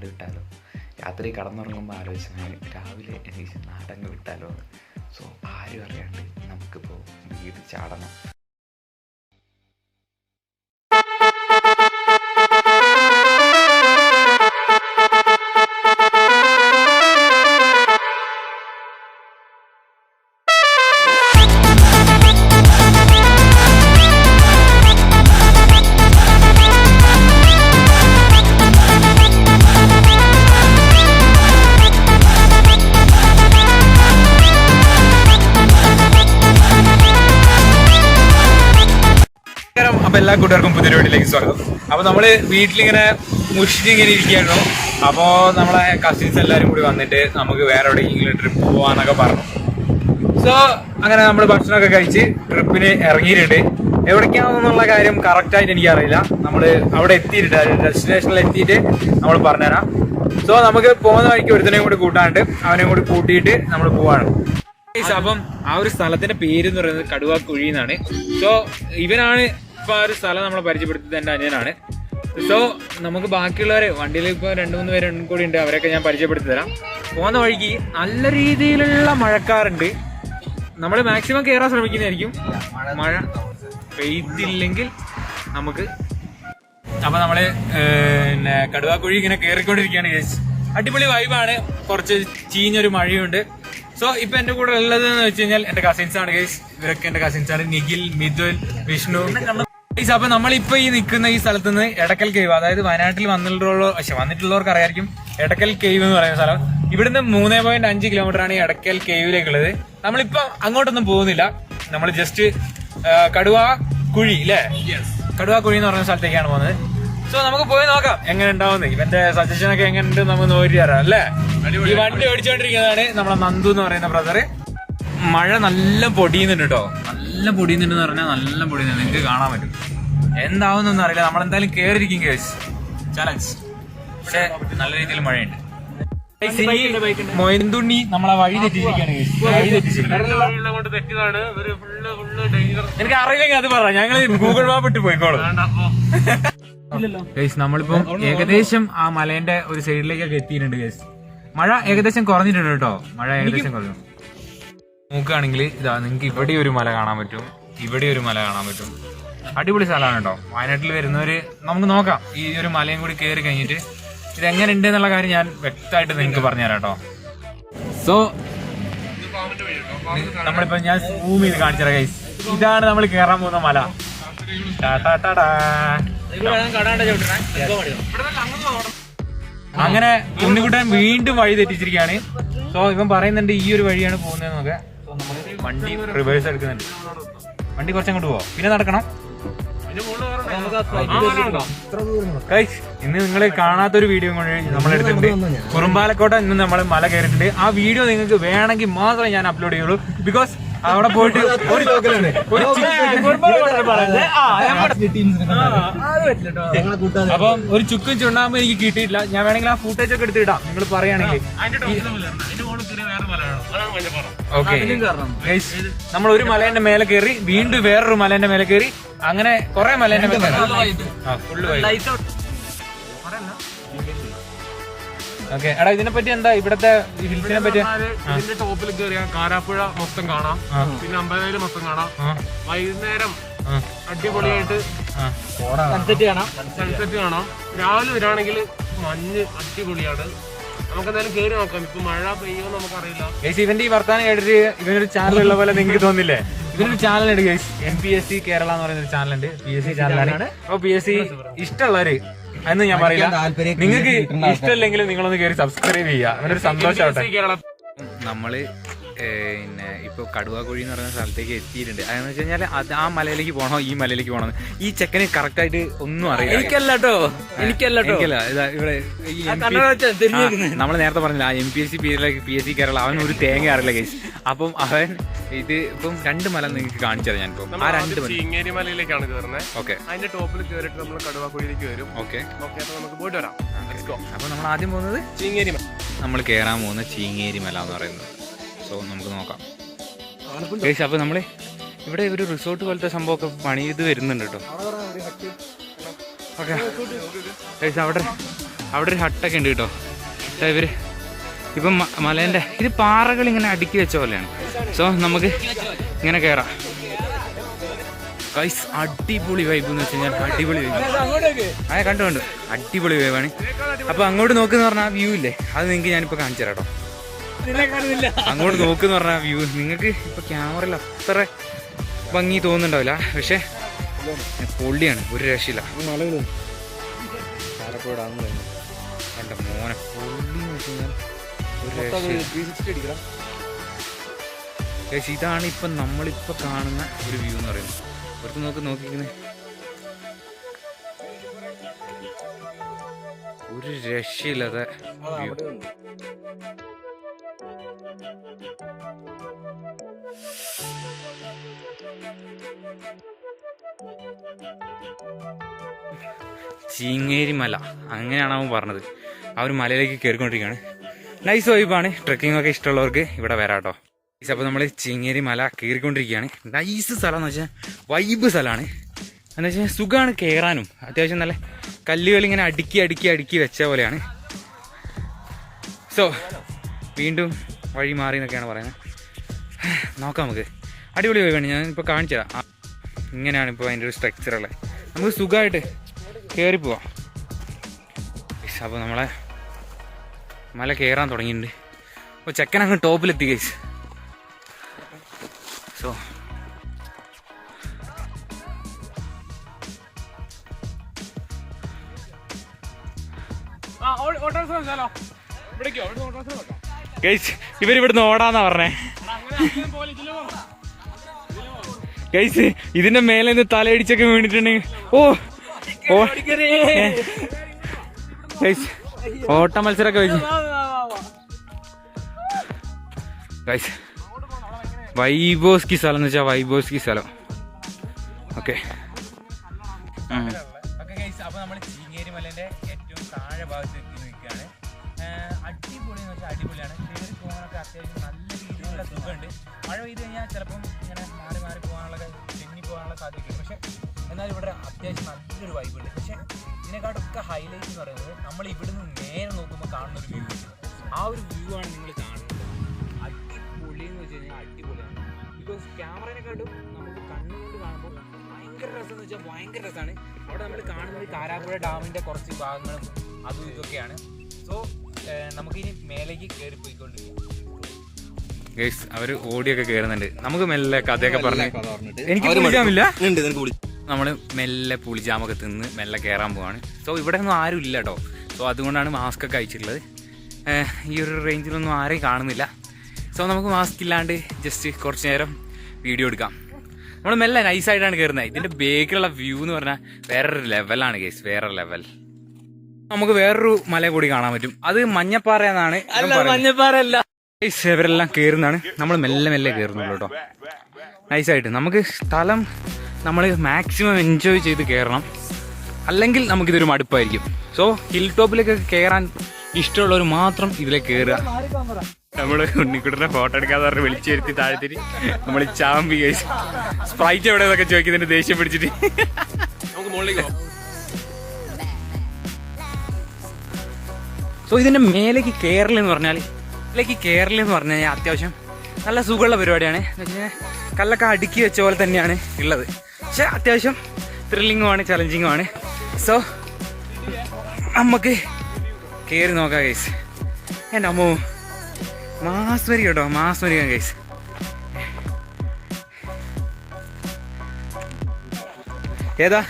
നാട് വിട്ടാലോ രാത്രി കടന്നുറങ്ങുമ്പോൾ ആലോചിച്ചാൽ രാവിലെ എനിക്ക് നാടങ്ങ് വിട്ടാലോ സോ ആരും അറിയാണ്ട് നമുക്കിപ്പോൾ വീട് ചാടണം. അപ്പൊ എല്ലാ കൂട്ടുകാർക്കും പുതിയ വീട്ടിലേക്ക് സ്വാഗതം. അപ്പൊ നമ്മൾ വീട്ടിലിങ്ങനെ മുഷിച്ചിങ്ങനെ ഇരിക്കുകയായിരുന്നു. അപ്പോ നമ്മളെ കസിൻസ് എല്ലാരും കൂടി വന്നിട്ട് നമുക്ക് വേറെ എവിടെയെങ്കിലും ട്രിപ്പ് പോവാന്നൊക്കെ പറഞ്ഞു. സോ അങ്ങനെ നമ്മൾ ഭക്ഷണമൊക്കെ കഴിച്ച് ട്രിപ്പിന് ഇറങ്ങിയിട്ടുണ്ട്. എവിടേക്കാണെന്നുള്ള കാര്യം കറക്റ്റ് ആയിട്ട് എനിക്ക് അറിയില്ല നമ്മൾ അവിടെ എത്തിയിട്ടുണ്ട്. ഡെസ്റ്റിനേഷനിൽ എത്തിയിട്ട് നമ്മൾ പറഞ്ഞുതരാം. സോ നമുക്ക് പോകുന്ന വഴിക്ക് ഒരുത്തനെയും കൂടി കൂട്ടാണ്ട് അവനെയും കൂടി കൂട്ടിയിട്ട് നമ്മൾ പോവാണ്. അപ്പം ആ ഒരു സ്ഥലത്തിന്റെ പേര് എന്ന് പറയുന്നത് കടുവാക്കുഴി എന്നാണ് സോ ഇവനാണ് ഇപ്പൊ ആ ഒരു സ്ഥലം നമ്മളെ പരിചയപ്പെടുത്തിയത് എന്റെ അനിയനാണ്. സോ നമുക്ക് ബാക്കിയുള്ളവരെ വണ്ടിയിൽ ഇപ്പോൾ രണ്ടു മൂന്ന് പേര് കൂടി ഉണ്ട് അവരൊക്കെ ഞാൻ പരിചയപ്പെടുത്തി തരാം. പോകുന്ന വഴിക്ക് നല്ല രീതിയിലുള്ള മഴക്കാറുണ്ട്. നമ്മൾ മാക്സിമം കയറാൻ ശ്രമിക്കുന്നതായിരിക്കും. മഴ പെയ്തില്ലെങ്കിൽ നമുക്ക് അപ്പൊ നമ്മൾ ഏഹ്, പിന്നെ കടുവാക്കുഴി ഇങ്ങനെ കയറിക്കൊണ്ടിരിക്കുകയാണ് ചേച്ചി അടിപൊളി വൈബാണ് കുറച്ച് ചീഞ്ഞൊരു മഴയുണ്ട്. സോ ഇപ്പൊ എന്റെ കൂടെ ഉള്ളത് എന്ന് വെച്ച് കഴിഞ്ഞാൽ എന്റെ കസിൻസ് ആണ് ഗൈസ് ഇവരൊക്കെ എന്റെ കസിൻസ് ആണ്. നിഖിൽ മിഥുൽ വിഷ്ണു. ഗൈസ് അപ്പൊ നമ്മളിപ്പോ ഈ നിൽക്കുന്ന ഈ സ്ഥലത്ത് നിന്ന് എടക്കൽ കേവ് അതായത് വയനാട്ടിൽ വന്നിട്ടുള്ള പക്ഷെ വന്നിട്ടുള്ളവർക്ക് അറിയായിരിക്കും. എടക്കൽ കേവ് എന്ന് പറയുന്ന സ്ഥലം. ഇവിടുന്ന് മൂന്ന് പോയിന്റ് അഞ്ച് കിലോമീറ്റർ ആണ് ഈ എടക്കൽ കേവിലേക്കുള്ളത്. നമ്മളിപ്പോ അങ്ങോട്ടൊന്നും പോകുന്നില്ല. നമ്മൾ ജസ്റ്റ് കടുവ കുഴി അല്ലേ കടുവ കുഴി എന്ന് പറയുന്ന സ്ഥലത്തേക്കാണ് പോകുന്നത്. സോ നമുക്ക് പോയി നോക്കാം. എങ്ങനെ ഉണ്ടാവുന്നത് ഇവന്റെ സജഷൻ ഒക്കെ എങ്ങനെ ഉണ്ട് നമുക്ക് നോക്കി തരാം അല്ലേ ഈ വണ്ടി ഓടിച്ചോണ്ടിരിക്കുന്നതാണ് നമ്മളെ നന്ദു എന്ന് പറയുന്ന ബ്രദർ മഴ നല്ല പൊടിയുന്നുണ്ട് കേട്ടോ നല്ല പൊടിയുന്നുണ്ട് എന്ന് പറഞ്ഞാൽ നല്ല പൊടിയുന്നുണ്ട്. നിങ്ങൾക്ക് കാണാൻ പറ്റും. എന്താവുന്നൊന്നും അറിയില്ല. നമ്മളെന്തായാലും കേറിയിരിക്കും കേസ് ചലഞ്ച് പക്ഷെ നല്ല രീതിയിൽ മഴയുണ്ട്. മൊയന്തുണ്ണി നമ്മളെ. വഴി തെറ്റിച്ചിരിക്കുകയാണ് എനിക്ക് അറിയില്ലെങ്കിൽ അത് പറ. ഞങ്ങൾ ഗൂഗിൾ മാപ്പ് ഇട്ട് പോയിക്കോളും. ഗൈസ് നമ്മളിപ്പം ഏകദേശം ആ മലേന്റെ ഒരു സൈഡിലേക്കൊക്കെ എത്തിയിട്ടുണ്ട് ഗൈസ് മഴ ഏകദേശം കുറഞ്ഞിട്ടുണ്ട് കേട്ടോ. മഴ ഏകദേശം കുറഞ്ഞു. നോക്കുകയാണെങ്കിൽ ഇതാ നിങ്ങൾക്ക് ഇവിടെ ഒരു മല കാണാൻ പറ്റും. ഇവിടെ ഒരു മല കാണാൻ പറ്റും. അടിപൊളി സ്ഥലമാണ് കേട്ടോ. വയനാട്ടിൽ വരുന്നവര് നമുക്ക് നോക്കാം. ഈ ഒരു മലയും കൂടി കയറി കഴിഞ്ഞിട്ട് ഇത് എങ്ങനെ ഉണ്ട് എന്നുള്ള കാര്യം ഞാൻ വ്യക്തമായിട്ട് നിങ്ങൾക്ക് പറഞ്ഞുതരാം കേട്ടോ. സോ നമ്മളിപ്പോ ഞാൻ സൂം ചെയ്ത് കാണിച്ചുതരാം ഗൈസ് ഇതാണ് നമ്മൾ കയറാൻ പോകുന്ന മല. അങ്ങനെ ഉണ്ണിക്കുട്ടൻ വീണ്ടും വഴി തെറ്റിച്ചിരിക്കുകയാണ്. സോ ഇവൻ പറയുന്നുണ്ട് ഈ ഒരു വഴിയാണ് പോകുന്നത് നോക്കെ വണ്ടി റിവേഴ്സ് എടുക്കുന്നുണ്ട്. വണ്ടി കുറച്ചങ്ങോട്ട് പോവാം? പിന്നെ നടക്കണം. ഇന്ന് നിങ്ങൾ കാണാത്തൊരു വീഡിയോ കൊണ്ട് നമ്മൾ എടുത്തിട്ടുണ്ട്. കുറുമ്പാലക്കോട്ട ഇന്ന് നമ്മൾ മല കയറിയിട്ടുണ്ട്. ആ വീഡിയോ നിങ്ങൾക്ക് വേണമെങ്കിൽ മാത്രമേ ഞാൻ അപ്ലോഡ് ചെയ്യുള്ളൂ. ബിക്കോസ് അവിടെ പോയിട്ട് ഒരു അപ്പം ഒരു ചുക്കും ചുണ്ണാമ്പ് എനിക്ക് കിട്ടിയിട്ടില്ല. ഞാൻ വേണമെങ്കിൽ ആ ഫുട്ടേജ് ഒക്കെ എടുത്തിടാം. നിങ്ങൾ പറയുകയാണെങ്കിൽ. നമ്മൾ ഒരു മലേന്റെ മേലെ കയറി വീണ്ടും വേറൊരു മലേന്റെ മേലെ കയറി അങ്ങനെ കൊറേ മലേന്റെ മേലെ ഓക്കെ എടാ ഇതിനെ പറ്റി എന്താ ഇവിടത്തെ ഹിൽസിനെ പറ്റി? ഇതിന്റെ ടോപ്പിൽ കയറിയാൽ കാരാപ്പുഴ മൊത്തം കാണാം. പിന്നെ അമ്പലവേൽ മൊത്തം കാണാം. വൈകുന്നേരം അടിപൊളിയായിട്ട് അടിപൊളിയായിട്ട് കാണാം. സൺസെറ്റ് കാണാം. രാവിലെ വരാണെങ്കിൽ മഞ്ഞ് അടിപൊളിയാണ്. നമുക്ക് എന്തായാലും കേറി നോക്കാം. ഇപ്പൊ മഴ പെയ്യുമോ നമുക്കറിയില്ല. ഗൈസ് ഇവന്റെ ഈ വർത്താനം കേട്ടിട്ട് ഇവനൊരു ചാനൽ ഉള്ള പോലെ നിങ്ങൾക്ക് തോന്നില്ലേ? ഇവനൊരു ചാനൽ ഉണ്ട് guys M P S C Kerala എന്ന് പറയുന്ന ഒരു ചാനൽ ഉണ്ട്. പി എസ് സി ചാനലാണ് അപ്പൊ പി എസ് സി ഇഷ്ടമുള്ളവര് എന്ന് ഞാൻ പറയില്ല. നിങ്ങൾക്ക് ഇഷ്ടമില്ലെങ്കിലും നിങ്ങളൊന്ന് കേറി സബ്സ്ക്രൈബ് ചെയ്യുക. അവനൊരു സന്തോഷമാവട്ടെ നമ്മൾ പിന്നെ ഇപ്പോൾ കടുവാക്കുഴി എന്ന് പറയുന്ന സ്ഥലത്തേക്ക് എത്തിയിട്ടുണ്ട്. അതെന്ന് വെച്ച് കഴിഞ്ഞാൽ അത് ആ മലയിലേക്ക് പോകണോ ഈ മലയിലേക്ക് പോകണോ ഈ ചെക്കന് കറക്റ്റ് ആയിട്ട് ഒന്നും അറിയില്ല. എനിക്കല്ലോ എനിക്കല്ലോ എനിക്കല്ല. ഇതാ ഇവിടെ ഈ നമ്മൾ നേരത്തെ പറഞ്ഞില്ല M P S C P P S C Kerala അവൻ ഒരു തേങ്ങ അറിയില്ല കേസ് അപ്പം അവൻ ഇത് ഇപ്പം രണ്ട് മല നിങ്ങൾക്ക് കാണിച്ചത് ഞാൻ ഇപ്പം. ആ രണ്ട് മല. ചീങ്ങേരി മലയിലേക്കാണ് കയറുന്നത് ഓക്കെ. അതിന്റെ ടോപ്പിൽ കയറിയിട്ട് നമ്മൾ കടുവാക്കുഴിയിലേക്ക് വരും. ഓക്കെ. ഓക്കെ അപ്പൊ നമുക്ക് പോയിട്ട് വരാം. Let's go. അപ്പൊ നമ്മൾ ആദ്യം പോകുന്നത് ചീങ്ങേരി മല. നമ്മൾ കേറാൻ പോകുന്ന ചീങ്ങേരി മല എന്ന് പറയുന്നത്. സോ നമുക്ക് നോക്കാം. ഗൈസ് അപ്പൊ നമ്മൾ ഇവിടെ ഒരു റിസോർട്ട് പോലത്തെ സംഭവമൊക്കെ പണി ചെയ്ത് വരുന്നുണ്ട് കേട്ടോ. ഓക്കെ. ഗൈസ് അവിടെ അവിടെ ഒരു ഹട്ടൊക്കെ ഉണ്ട് കേട്ടോ. ഇവർ ഇവർ ഇപ്പം മലേന്റെ ഇത് പാറകൾ ഇങ്ങനെ അടുക്കി വെച്ച പോലെയാണ്. സോ നമുക്ക് ഇങ്ങനെ കയറാം ഗൈസ് അടിപൊളി വൈബ് എന്ന് വെച്ച് കഴിഞ്ഞാൽ അടിപൊളി വൈബ് ആ കണ്ടു കണ്ടു. അടിപൊളി വൈബാണ് അപ്പൊ അങ്ങോട്ട് നോക്കുന്ന പറഞ്ഞാൽ ആ വ്യൂ ഇല്ലേ? അത് നിങ്ങൾക്ക് ഞാനിപ്പോ കാണിച്ചു തരാം കേട്ടോ. അങ്ങോട്ട് നോക്കുന്ന പറഞ്ഞ വ്യൂ നിങ്ങൾക്ക് ഇപ്പൊ ക്യാമറയിൽ അത്ര ഭംഗി തോന്നുന്നുണ്ടാവില്ല. പക്ഷെ പൊള്ളിയാണ്. ഒരു രക്ഷയില്ല. എന്റെ മോനെ പൊള്ളി ഗൈസ്, ഇതാണ് ഇപ്പൊ നമ്മളിപ്പോ കാണുന്ന ഒരു വ്യൂ എന്ന് പറയുന്നത്. പുറത്ത് നോക്ക് നോക്കിക്കുന്നത് ഒരു രക്ഷയില്ലാതെ വ്യൂ ചീങ്ങേരി മല അങ്ങനെയാണ് അവൻ പറഞ്ഞത്. ആ ഒരു മലയിലേക്ക് കയറിക്കൊണ്ടിരിക്കുകയാണ് നൈസ് വൈബാണ് ട്രക്കിംഗ് ഒക്കെ ഇഷ്ടമുള്ളവർക്ക് ഇവിടെ വരാം കേട്ടോ. അപ്പോൾ നമ്മൾ ചീങ്ങേരി മല കയറിക്കൊണ്ടിരിക്കുകയാണ്. നൈസ് സ്ഥലം എന്ന് വെച്ചാൽ വൈബ് സ്ഥലമാണ്. എന്ന് വെച്ചാൽ സുഖമാണ് കയറാനും അത്യാവശ്യം നല്ല കല്ലുകൾ ഇങ്ങനെ അടുക്കി അടുക്കി അടുക്കി വെച്ച പോലെയാണ്. സോ വീണ്ടും വഴി മാറി എന്നൊക്കെയാണ് പറയുന്നത്. നോക്കാം നമുക്ക്. അടിപൊളി പോയി ഞാൻ കാണിച്ചു തരാം. ഇങ്ങനെയാണ് ഇപ്പോൾ അതിന്റെ ഒരു സ്ട്രക്ചറുള്ളത് നമുക്ക് സുഖമായിട്ട് കയറി പോവാം. അപ്പോൾ നമ്മളെ മല കയറാൻ തുടങ്ങിയിട്ടുണ്ട്. അപ്പോൾ ചെക്കൻ അങ്ങ് ടോപ്പിലെത്തി കഴിച്ച് സോ വെച്ചാലോ ഇവിടേക്കോ ഇവിടെ ഓട്ടോസ് വെക്കാം ഗൈസ് ഇവരിവിടുന്ന് ഓടാന്നാ പറഞ്ഞേ. ഗൈസ് ഇതിന്റെ മേലെ നിന്ന് തലയിടിച്ചൊക്കെ വീണിട്ടുണ്ടെങ്കിൽ ഓ ഓ. ഗൈസ് ഓട്ട മത്സരമൊക്കെ വെച്ച് ഗൈസ് വൈബോസ്കി സ്ഥലം എന്ന് വെച്ചാൽ വൈബോസ്കി സ്ഥലം. ഓക്കെ അപ്പോൾ നമ്മൾ ചീങ്ങേരി മലന്റെ ഏറ്റവും താഴെ ഭാഗത്ത് എത്തി നിൽക്കുകയാണ്. അടിപൊളി എന്ന് വെച്ചാൽ അടിപൊളിയാണ്. കയറി പോകാനൊക്കെ അത്യാവശ്യം നല്ല രീതിയിലുള്ള സുഖമുണ്ട്. മഴ പെയ്ത് കഴിഞ്ഞാൽ ചിലപ്പം ഇങ്ങനെ മാറി മാറി പോകാനുള്ള തെന്നി പോകാനുള്ള സാധ്യതയുണ്ട്. പക്ഷെ എന്നാലും ഇവിടെ അത്യാവശ്യം നല്ലൊരു വൈബ് ഉണ്ട്. പക്ഷേ ഇതിനെക്കാട്ടൊക്കെ ഹൈലൈറ്റ് എന്ന് പറയുന്നത് നമ്മൾ ഇവിടുന്ന് നേരെ നോക്കുമ്പോൾ കാണുന്ന ഒരു വ്യൂ ഉണ്ട് ആ ഒരു വ്യൂ ആണ് നിങ്ങൾ കാണുന്നത്. അടിപൊളി എന്ന് വെച്ച് കഴിഞ്ഞാൽ അടിപൊളിയാണ്. ബിക്കോസ് ക്യാമറേനെക്കാട്ടും നമുക്ക് കണ്ണുകൊണ്ട് കാണുമ്പോൾ ഭയങ്കര രസം എന്ന് വെച്ചാൽ ഭയങ്കര രസമാണ് അവിടെ നമ്മൾ കാണുന്നത് കാരാപ്പുഴ ഡാമിന്റെ കുറച്ച് ഭാഗങ്ങളും അതും ഇതൊക്കെയാണ്. സോ നമുക്കിനി മേലേക്ക് കയറി പോയിക്കൊണ്ടിരിക്കാം. ഗൈസ് അവർ ഓടിയൊക്കെ കേറുന്നുണ്ട്. നമുക്ക് മെല്ലെ കഥയൊക്കെ പറഞ്ഞു എനിക്ക് നമ്മൾ നമ്മൾ മെല്ലെ പുളിജാമൊക്കെ തിന്ന് മെല്ലെ കയറാൻ പോവാണ്. സോ ഇവിടെ ഒന്നും ആരും ഇല്ല കേട്ടോ സോ അതുകൊണ്ടാണ് മാസ്ക് ഒക്കെ അയച്ചിട്ടുള്ളത് ഈ ഒരു റേഞ്ചിലൊന്നും ആരെയും കാണുന്നില്ല. സോ നമുക്ക് മാസ്ക് ഇല്ലാണ്ട് ജസ്റ്റ് കുറച്ച് നേരം വീഡിയോ എടുക്കാം. നമ്മൾ മെല്ലെ നൈസായിട്ടാണ് കയറുന്നത് ഇതിന്റെ ബേക്കിലുള്ള വ്യൂ എന്ന് പറഞ്ഞാൽ വേറൊരു ലെവലാണ് കേസ് വേറെ ലെവൽ നമുക്ക് വേറൊരു മല കൂടി കാണാൻ പറ്റും. അത് മഞ്ഞപ്പാറ എന്നാണ് മഞ്ഞപ്പാറ അല്ല ഇവരെല്ലാം കയറുന്നതാണ് നമ്മൾ മെല്ലെ മെല്ലെ കയറുന്നുള്ളൂ കേട്ടോ. നൈസായിട്ട് നമുക്ക് സ്ഥലം നമ്മൾ മാക്സിമം എൻജോയ് ചെയ്ത് കയറണം അല്ലെങ്കിൽ നമുക്കിതൊരു മടുപ്പായിരിക്കും. സോ ഹിൽ ടോപ്പിലേക്കൊക്കെ കയറാൻ ഇഷ്ടമുള്ളവർ മാത്രം ഇതിലേക്ക് കയറുക നമ്മൾ ഉണ്ണിക്കുട്ടനെ ഫോട്ടോ എടുക്കാതെ പറഞ്ഞ് വിളിച്ചു വരുത്തി താഴ്ത്തിരി. നമ്മൾ ചാമ്പി കഴിച്ചു. സ്പ്രൈറ്റ് എവിടെ എന്നൊക്കെ ചോദിക്കുന്നതിന് ദേഷ്യം പിടിച്ചിട്ട്. നമുക്ക് മുകളിലേക്ക് സോ ഇതിന്റെ മേലേക്ക് കയറലെന്ന് പറഞ്ഞാൽ മേലേക്ക് കയറലെന്ന് പറഞ്ഞു കഴിഞ്ഞാൽ അത്യാവശ്യം നല്ല സുഖമുള്ള പരിപാടിയാണ്. എന്ന് വെച്ച് കഴിഞ്ഞാൽ കല്ലൊക്കെ അടുക്കി വെച്ച പോലെ തന്നെയാണ് ഉള്ളത്. പക്ഷെ അത്യാവശ്യം ത്രില്ലിങ്ങുമാണ് ചലഞ്ചിങ്ങുമാണ് സോ നമുക്ക് കയറി നോക്കാം ഗൈസ് എന്റെ അമ്മോ മാസ്മരി കേട്ടോ മാസ്മരി ഗൈസ് ഏതാ?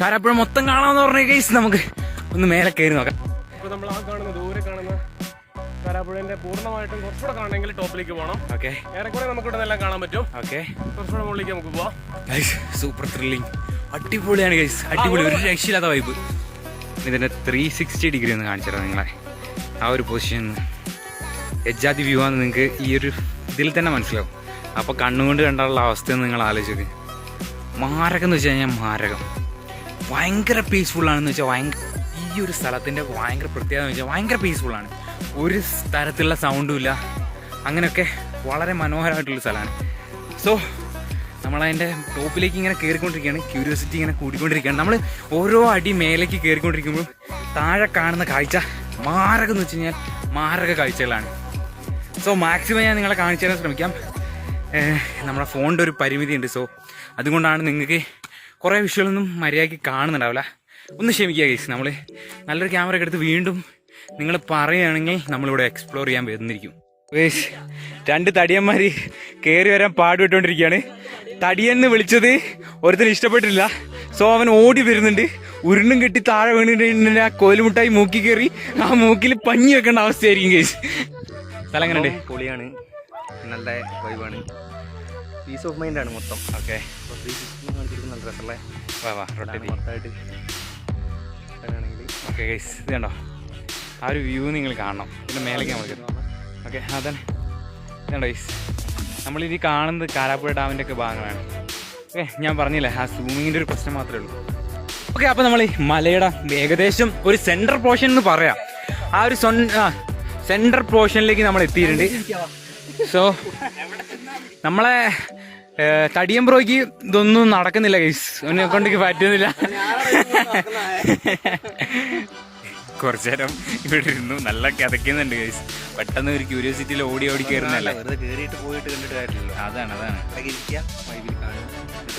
കാരപ്പുഴ മൊത്തം കാണാമെന്ന് പറഞ്ഞ ഗൈസ് നമുക്ക് ഒന്ന് മേലെ കയറി നോക്കാം. ഇപ്പൊ നമ്മൾ ആ കാണുന്ന ദൂരെ കാണുന്ന കാരാപ്പുഴന്റെ പൂർണമായിട്ടും കുറച്ചുകൂടെ കാണണമെങ്കിൽ ടോപ്പിലേക്ക് പോകണം ഓക്കെ. ഏറെക്കുറെ നമുക്ക് ഇവിടെ എല്ലാം കാണാൻ പറ്റും. ഓക്കെ. കുറച്ചുകൂടെ മുകളിലേക്ക് നമുക്ക് പോവാം. സൂപ്പർ ത്രില്ലിങ് അടിപൊളിയാണ് ഗൈസ് അടിപൊളി. ഒരു രക്ഷയില്ലാത്ത വൈബ് ഇതിന്റെ ത്രീ സിക്സ്റ്റി ഡിഗ്രി ഒന്ന് കാണിച്ചു നിങ്ങളെ. ആ ഒരു പൊസിഷൻ എജാതി വ്യൂ ആണ് നിങ്ങൾക്ക് ഈ ഒരു ഇതിൽ തന്നെ മനസ്സിലാവും. അപ്പോൾ കണ്ണുകൊണ്ട് കണ്ടുള്ള അവസ്ഥ നിങ്ങൾ ആലോചിച്ചത് മാരകം എന്ന് വെച്ച് കഴിഞ്ഞാൽ മാരകം. ഭയങ്കര പീസ്ഫുള്ളാണെന്ന് വെച്ചാൽ ഭയങ്കര ഒരു സ്ഥലത്തിന്റെ ഭയങ്കര പ്രത്യേകത എന്ന് വെച്ചാൽ ഭയങ്കര പീസ്ഫുള്ളാണ് ഒരു തരത്തിലുള്ള സൗണ്ടും ഇല്ല. അങ്ങനെയൊക്കെ വളരെ മനോഹരമായിട്ടുള്ള സ്ഥലമാണ്. സോ നമ്മളതിന്റെ ടോപ്പിലേക്ക് ഇങ്ങനെ കയറിക്കൊണ്ടിരിക്കുകയാണ് ക്യൂരിയോസിറ്റി ഇങ്ങനെ കൂടിക്കൊണ്ടിരിക്കുകയാണ്. നമ്മൾ ഓരോ അടി മേലേക്ക് കയറിക്കൊണ്ടിരിക്കുമ്പോൾ താഴെ കാണുന്ന കാഴ്ച മാരകം എന്ന് വെച്ച് കഴിഞ്ഞാൽ മാരക കാഴ്ചകളാണ്. സോ മാക്സിമം ഞാൻ നിങ്ങളെ കാണിച്ചു തരാൻ ശ്രമിക്കാം. നമ്മുടെ ഫോണിന്റെ ഒരു പരിമിതി ഉണ്ട് സോ അതുകൊണ്ടാണ് നിങ്ങൾക്ക് കുറേ വിഷയങ്ങളൊന്നും മര്യാദയ്ക്ക് കാണുന്നുണ്ടാവില്ല. ഒന്ന് ക്ഷമിക്കുക ഗൈസ് നമ്മൾ നല്ലൊരു ക്യാമറ ഒക്കെ എടുത്ത് വീണ്ടും നിങ്ങൾ പറയുകയാണെങ്കിൽ നമ്മളിവിടെ എക്സ്പ്ലോർ ചെയ്യാൻ വരുന്നിരിക്കും ഗൈസ് രണ്ട് തടിയന്മാർ കയറി വരാൻ പാടുപെട്ടുകൊണ്ടിരിക്കുകയാണ് തടിയെന്ന് വിളിച്ചത് ഒരുത്തിന് ഇഷ്ടപ്പെട്ടില്ല സോ അവൻ ഓടി വരുന്നുണ്ട്. ഉരുണ്ടും കെട്ടി താഴെ വീണിട്ട് ആ കോലുമുട്ടായി മൂക്കി കയറി ആ മൂക്കിൽ പഞ്ഞി വെക്കേണ്ട അവസ്ഥയായിരിക്കും ഗൈസ് സ്ഥലം എങ്ങനെയുണ്ട് പൊളിയാണ്. നല്ല വൈബാണ് പീസ് ഓഫ് മൈൻഡാണ് മൊത്തം. ഓക്കെ നല്ല രസമുള്ള വാ വാ റൊട്ടേറ്റ് മൊത്തമായിട്ട്. ഓക്കെ ഗൈസ് ഇത് കണ്ടോ? ആ ഒരു വ്യൂ നിങ്ങൾ കാണണം. പിന്നെ മേലേക്ക് നമുക്ക് ഓക്കെ അതന്നെ ഇതുണ്ടോ ഗൈസ് നമ്മളിത് കാണുന്നത് കാരാപ്പുഴ ഡാമിന്റെ ഒക്കെ ഭാഗങ്ങളാണ്. ഓക്കെ ഞാൻ പറഞ്ഞില്ലേ ആ സൂമിങ്ങിന്റെ ഒരു പ്രശ്നം മാത്രമേ ഉള്ളൂ. ഓക്കെ അപ്പോൾ നമ്മൾ ഈ മലയുടെ ഏകദേശം ഒരു സെൻട്രൽ പോർഷൻ എന്ന് പറയാം. ആ ഒരു സൊൻ സെന്റർ പോർഷനിലേക്ക് നമ്മൾ എത്തിയിട്ടുണ്ട്. സോ നമ്മളെ ഏഹ്, തടിയൻ ബ്രോയ്ക്ക് ഇതൊന്നും നടക്കുന്നില്ല ഗൈസ് ഒന്നെ കൊണ്ട് പറ്റുന്നില്ല. കുറച്ചു നേരം ഇവിടെ ഇരുന്നു നല്ല കിതയ്ക്കുന്നുണ്ട് ഗൈസ് പെട്ടെന്ന് ഒരു ക്യൂരിയോസിറ്റിയിൽ ഓടി ഓടി കയറുന്നല്ലേ കയറിയിട്ട് പോയിട്ട് കണ്ടിട്ട് കാര്യമില്ലല്ലോ. അതാണ് അതാണ്.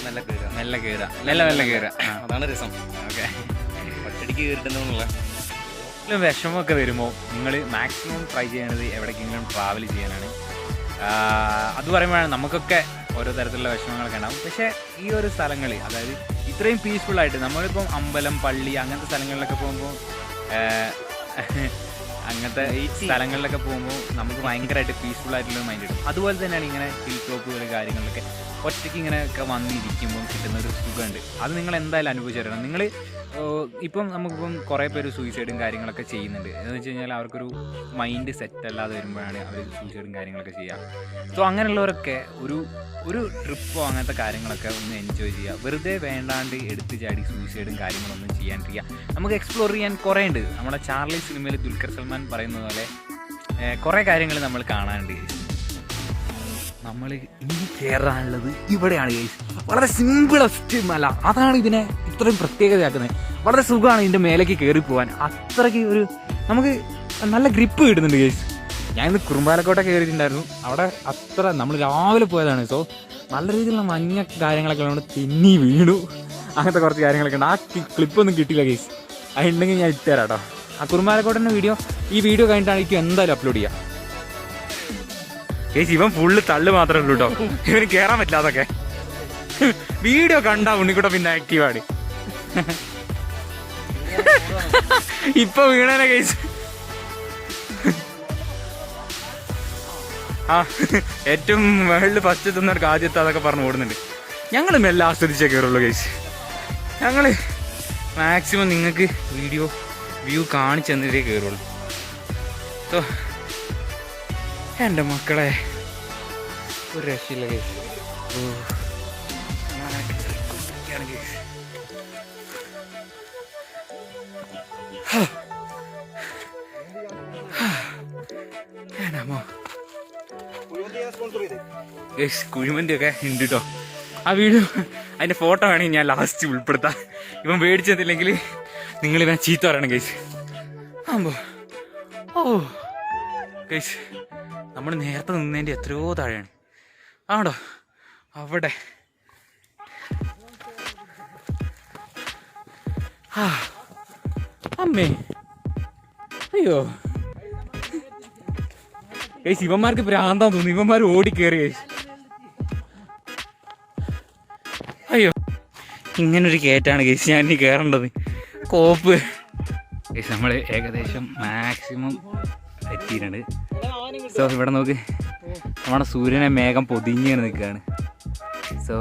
നല്ല കയറുക നല്ല കയറുക നല്ല നല്ല കയറുക അതാണ് രസം. ഓക്കെ. ഒറ്റടിക്ക് കയറിയിട്ടുണ്ടെന്നുള്ള എന്തെങ്കിലും വിഷമമൊക്കെ വരുമ്പോൾ നിങ്ങൾ മാക്സിമം ട്രൈ ചെയ്യണത് എവിടേക്കെങ്കിലും ട്രാവൽ ചെയ്യാനാണ്. അത് പറയുമ്പോഴാണ് നമുക്കൊക്കെ ഓരോ തരത്തിലുള്ള വിഷമങ്ങളൊക്കെ ഉണ്ടാവും. പക്ഷേ ഈ ഒരു സ്ഥലങ്ങളിൽ അതായത് ഇത്രയും പീസ്ഫുൾ ആയിട്ട് നമ്മളിപ്പം അമ്പലം പള്ളി അങ്ങനത്തെ സ്ഥലങ്ങളിലൊക്കെ പോകുമ്പോൾ അങ്ങനത്തെ ഈ സ്ഥലങ്ങളിലൊക്കെ പോകുമ്പോൾ നമുക്ക് ഭയങ്കരമായിട്ട് പീസ്ഫുൾ ആയിട്ടുള്ള മൈൻഡ് കിട്ടും. അതുപോലെ തന്നെയാണ് ഇങ്ങനെ ഹിൽ ടോപ്പുകൾ കാര്യങ്ങളിലൊക്കെ ഒറ്റയ്ക്ക് ഇങ്ങനെയൊക്കെ വന്നിരിക്കുമ്പോൾ കിട്ടുന്ന ഒരു സുഖമുണ്ട്. അത് നിങ്ങൾ എന്തായാലും അനുഭവിച്ചു തരണം നിങ്ങൾ ഇപ്പം നമുക്കിപ്പം കുറേ പേര് സൂയിസൈഡും കാര്യങ്ങളൊക്കെ ചെയ്യുന്നുണ്ട്. എന്ന് വെച്ച് കഴിഞ്ഞാൽ അവർക്കൊരു മൈൻഡ് സെറ്റ് അല്ലാതെ വരുമ്പോഴാണ് അവർ സൂയിസൈഡും കാര്യങ്ങളൊക്കെ ചെയ്യുക. സോ അങ്ങനെയുള്ളവരൊക്കെ ഒരു ഒരു ട്രിപ്പോ അങ്ങനത്തെ കാര്യങ്ങളൊക്കെ ഒന്ന് എൻജോയ് ചെയ്യുക. വെറുതെ വേണ്ടാണ്ട് എടുത്ത് ചാടി സൂയിസൈഡും കാര്യങ്ങളൊന്നും ചെയ്യാണ്ടിരിക്കുക നമുക്ക് എക്സ്പ്ലോർ ചെയ്യാൻ കുറേ ഉണ്ട്. നമ്മുടെ ചാർലി സിനിമയിൽ ദുൽഖർ സൽമാൻ പറയുന്നത് പോലെ കുറേ കാര്യങ്ങൾ നമ്മൾ കാണാനുണ്ട്. നമ്മൾ ഇനി കയറാനുള്ളത് ഇവിടെയാണ് ഗൈസ് വളരെ സിമ്പിളസ്റ്റ് മല അതാണ് ഇതിനെ ഇത്രയും പ്രത്യേകതയാക്കുന്നത്. വളരെ സുഖമാണ് ഇതിന്റെ മേലേക്ക് കയറി പോകാൻ അത്രയ്ക്ക് ഒരു നമുക്ക് നല്ല ഗ്രിപ്പ് കിട്ടുന്നുണ്ട് ഗൈസ് ഞാൻ ഇന്ന് കുറുമ്പാലക്കോട്ട കയറിയിട്ടുണ്ടായിരുന്നു അവിടെ അത്ര നമ്മൾ രാവിലെ പോയതാണ്. സോ നല്ല രീതിയിലുള്ള മഞ്ഞ കാര്യങ്ങളൊക്കെ ഉള്ളതുകൊണ്ട് തിന്നി വീണു. അങ്ങനത്തെ കുറച്ച് കാര്യങ്ങളൊക്കെ ഉണ്ട്. ആ ക്ലിപ്പൊന്നും കിട്ടില്ല ഗൈസ് അതുണ്ടെങ്കിൽ ഞാൻ ഇട്ടുതരാം കേട്ടോ ആ കുറുമ്പാലക്കോട്ടന്റെ വീഡിയോ ഈ വീഡിയോ കഴിഞ്ഞിട്ടായിരിക്കും എന്തായാലും അപ്ലോഡ് ചെയ്യാം. ചേച്ചി ഇവൻ ഫുള്ള് തള്ളു മാത്രമേ ഉള്ളൂ കേട്ടോ ഇവന് കേറാൻ പറ്റില്ല അതൊക്കെ. വീഡിയോ കണ്ടാ ഉണ്ണിക്കൂടെ പിന്നെ ആക്റ്റീവാണ് ഇപ്പൊ വീണേനെ കേസ് ആ ഏറ്റവും വേൾഡ് ഫസ്റ്റ് എത്തുന്നവർക്ക് ആദ്യത്തെ അതൊക്കെ പറഞ്ഞ് ഓടുന്നുണ്ട്. ഞങ്ങൾ മെല്ലെ ആസ്വദിച്ചേ കയറുള്ളൂ കേസ് ഞങ്ങൾ മാക്സിമം നിങ്ങൾക്ക് വീഡിയോ വ്യൂ കാണിച്ചു തന്നിട്ടേ കയറുള്ളൂ സോ എന്റെ മക്കളെ. ഒരു രക്ഷയില്ല കേസ് കുഴിമന്തിയൊക്കെ ഉണ്ട് കേട്ടോ ആ വീഡിയോ അതിന്റെ ഫോട്ടോ വേണമെങ്കിൽ ഞാൻ ലാസ്റ്റ് ഉൾപ്പെടുത്താം. ഇവൻ മേടിച്ചതില്ലെങ്കിൽ നിങ്ങൾ ഇവൻ ചീത്ത പറയണം കേസ് ആമ്പോ. ഓ. കേസ് നമ്മൾ നേരത്തെ നിന്നതിന്റെ എത്രയോ താഴെയാണ്. ആണോ? അവിടെ. അമ്മേ. അയ്യോ. കേസ് ശിവന്മാർക്ക് പ്രാന്താന്ന് തോന്നുന്നു. ഇവന്മാർ ഓടിക്കേറി കേസ് അയ്യോ. ഇങ്ങനൊരു കയറ്റാണ് കേസ് ഞാൻ ഇനി കയറേണ്ടത് കോപ്പ്. നമ്മൾ ഏകദേശം മാക്സിമം എത്തിയിട്ടുണ്ട് സോ ഇവിടെ നോക്ക്. നമ്മുടെ സൂര്യനെ മേഘം പൊതിഞ്ഞ് നിൽക്കുകയാണ്. സോ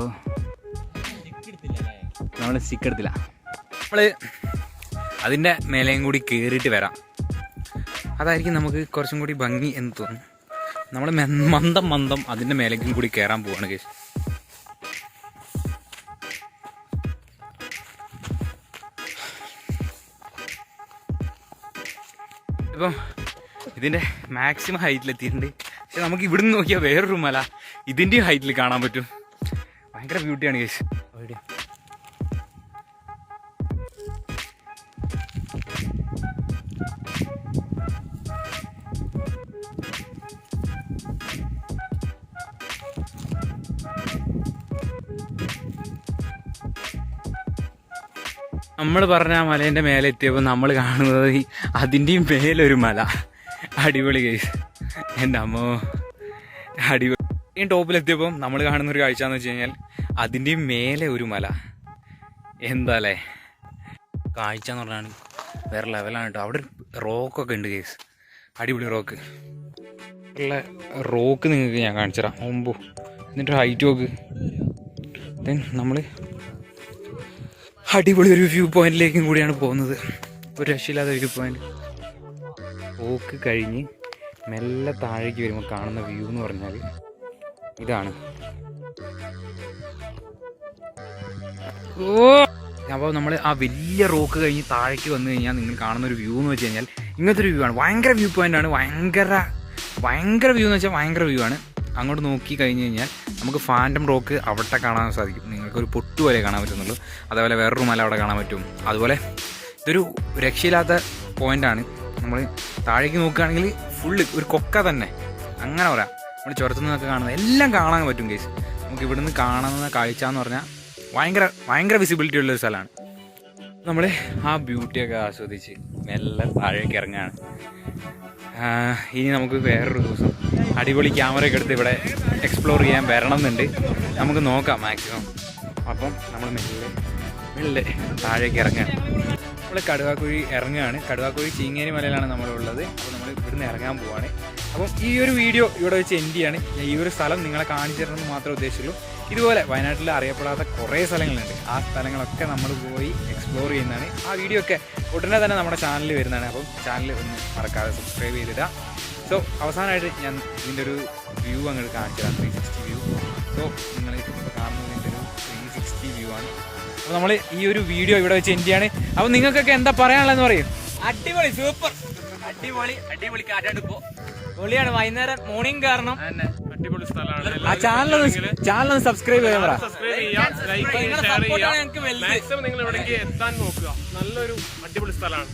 നമ്മൾ സ്റ്റിക്ക് നമ്മൾ അതിന്റെ മേലെയും കൂടി കയറിയിട്ട് വരാം. അതായിരിക്കും നമുക്ക് കുറച്ചും കൂടി ഭംഗി എന്ന് തോന്നുന്നു. നമ്മൾ മന്ദം മന്ദം അതിന്റെ മേലേക്കും കൂടി കയറാൻ പോവാണ് കേസ് ഇതിന്റെ മാക്സിമം ഹൈറ്റിലെത്തിയിട്ടുണ്ട് പക്ഷെ നമുക്ക് ഇവിടുന്ന് നോക്കിയാൽ വേറൊരു മല. ഇതിന്റെയും ഹൈറ്റിൽ കാണാൻ പറ്റും. ഭയങ്കര ബ്യൂട്ടിയാണ് കേസ് അവിടെ നമ്മൾ പറഞ്ഞ ആ മലേന്റെ മേലെ എത്തിയപ്പോൾ നമ്മൾ കാണുന്നത് അതിന്റെയും മേലൊരു മല. അടിപൊളി കേസ് എന്റെ അമ്മോ അടിപൊളി. ഈ ടോപ്പിലെത്തിയപ്പോൾ നമ്മൾ കാണുന്ന ഒരു കാഴ്ച എന്ന് വെച്ച് കഴിഞ്ഞാൽ അതിന്റെ മേലെ ഒരു മല. എന്താല്ലേ? കാഴ്ച എന്ന് പറഞ്ഞാൽ വേറെ ലെവലാണ് കേട്ടോ അവിടെ റോക്കൊക്കെ ഉണ്ട് കേസ് അടിപൊളി റോക്ക് ഉള്ള റോക്ക് നിങ്ങൾക്ക് ഞാൻ കാണിച്ചു തരാം. ഒമ്പോ എന്നിട്ട് ഹൈറ്റ് നോക്ക്. ദെൻ നമ്മൾ അടിപൊളി ഒരു വ്യൂ പോയിന്റിലേക്കും കൂടിയാണ് പോകുന്നത്. ഒരു രക്ഷയില്ലാത്ത വ്യൂ പോയിന്റ് റോക്ക് കഴിഞ്ഞ് മെല്ലെ താഴേക്ക് വരുമ്പോൾ കാണുന്ന വ്യൂ എന്ന് പറഞ്ഞാൽ ഇതാണ്. ഓ! അപ്പോൾ നമ്മൾ ആ വലിയ റോക്ക് കഴിഞ്ഞ് താഴേക്ക് വന്നു കഴിഞ്ഞാൽ നിങ്ങൾ കാണുന്ന ഒരു വ്യൂ എന്ന് വെച്ച് കഴിഞ്ഞാൽ ഇങ്ങനത്തെ ഒരു വ്യൂ ആണ്. ഭയങ്കര വ്യൂ പോയിന്റ് ആണ്. ഭയങ്കര ഭയങ്കര വ്യൂ എന്ന് വെച്ചാൽ ഭയങ്കര വ്യൂ ആണ്. അങ്ങോട്ട് നോക്കി കഴിഞ്ഞ് കഴിഞ്ഞാൽ നമുക്ക് ഫാന്റം റോക്ക് അവിടെ കാണാൻ സാധിക്കും. നിങ്ങൾക്ക് ഒരു പൊട്ട് പോലെ കാണാൻ പറ്റുന്നുള്ളൂ. അതേപോലെ വേറൊരു മല അവിടെ കാണാൻ പറ്റും. അതുപോലെ ഇതൊരു രക്ഷയില്ലാത്ത പോയിന്റാണ് നമ്മൾ താഴേക്ക് നോക്കുകയാണെങ്കിൽ ഫുള്ള് ഒരു കൊക്ക തന്നെ. അങ്ങനെ പറയാം. നമ്മൾ ചുരത്തു നിന്നൊക്കെ കാണുന്നത് എല്ലാം കാണാൻ പറ്റും കേസ് നമുക്ക് ഇവിടുന്ന് കാണുന്ന കാഴ്ച എന്ന് പറഞ്ഞാൽ ഭയങ്കര ഭയങ്കര വിസിബിലിറ്റി ഉള്ളൊരു സ്ഥലമാണ്. നമ്മൾ ആ ബ്യൂട്ടിയൊക്കെ ആസ്വദിച്ച് മെല്ലെ താഴേക്ക് ഇറങ്ങുകയാണ്. ഇനി നമുക്ക് വേറൊരു ദിവസം അടിപൊളി ക്യാമറയൊക്കെ എടുത്ത് ഇവിടെ എക്സ്പ്ലോർ ചെയ്യാൻ വരണം എന്നുണ്ട് നമുക്ക് നോക്കാം മാക്സിമം അപ്പം നമ്മൾ മെല്ലെ മെല്ലെ താഴേക്ക് ഇറങ്ങുകയാണ്. നമ്മൾ കടുവാക്കുഴി ഇറങ്ങുകയാണ്. കടുവാക്കുഴി ചീങ്ങേരി മലയിലാണ് നമ്മളുള്ളത്. അപ്പോൾ നമ്മൾ ഇവിടുന്ന് ഇറങ്ങാൻ പോവാണ്. അപ്പം ഈ ഒരു വീഡിയോ ഇവിടെ വെച്ച് എൻഡ് ചെയ്യാണ്. ഈ ഒരു സ്ഥലം നിങ്ങളെ കാണിച്ചു തരണമെന്ന് മാത്രമേ ഉദ്ദേശിച്ചുള്ളൂ. ഇതുപോലെ വയനാട്ടിൽ അറിയപ്പെടാത്ത കുറേ സ്ഥലങ്ങളുണ്ട്. ആ സ്ഥലങ്ങളൊക്കെ നമ്മൾ പോയി എക്സ്പ്ലോർ ചെയ്യുന്നതാണ്. ആ വീഡിയോ ഒക്കെ ഉടനെ തന്നെ നമ്മുടെ ചാനലിൽ വരുന്നതാണ്. അപ്പം ചാനൽ ഒന്ന് മറക്കാതെ സബ്സ്ക്രൈബ് ചെയ്തിടുക. സോ അവസാനമായിട്ട് ഞാൻ ഇതിന്റെ ഒരു വ്യൂ അങ്ങോട്ട് കാണിച്ചു തരാം ത്രീ സിക്സ്റ്റി വ്യൂ സോ നിങ്ങൾ ഇപ്പോൾ കാണുന്നതിന്റെ ഒരു ത്രീ സിക്സ്റ്റി വ്യൂ ആണ്. അപ്പോൾ നമ്മൾ ഈ ഒരു വീഡിയോ ഇവിടെ വെച്ച് എൻഡ് ചെയ്യാണ്. അപ്പോൾ നിങ്ങൾക്കൊക്കെ എന്താ പറയാനുള്ളതെന്ന് പറയും? അടിപൊളി സൂപ്പർ അടിപൊളി അടിപൊളി കാറ്റാടിപ്പോ പൊളിയാണ് വൈകുന്നേരം മോർണിംഗ് കാരണം. അടിപൊളി സ്ഥലമാണ്. ആ ചാനൽ ചാനൽ ഒന്ന് സബ്സ്ക്രൈബ് ചെയ്യാൻ സബ്സ്ക്രൈബ് ചെയ്യാം ലൈക്ക് ചെയ്യുക ഷെയർ support ആണ് ചെയ്യാം ഞങ്ങൾക്ക് വലുത്. മാക്സിമം നിങ്ങൾ ഇവിടേക്ക് എത്താൻ നോക്കുക. നല്ലൊരു അടിപൊളി സ്ഥലമാണ്.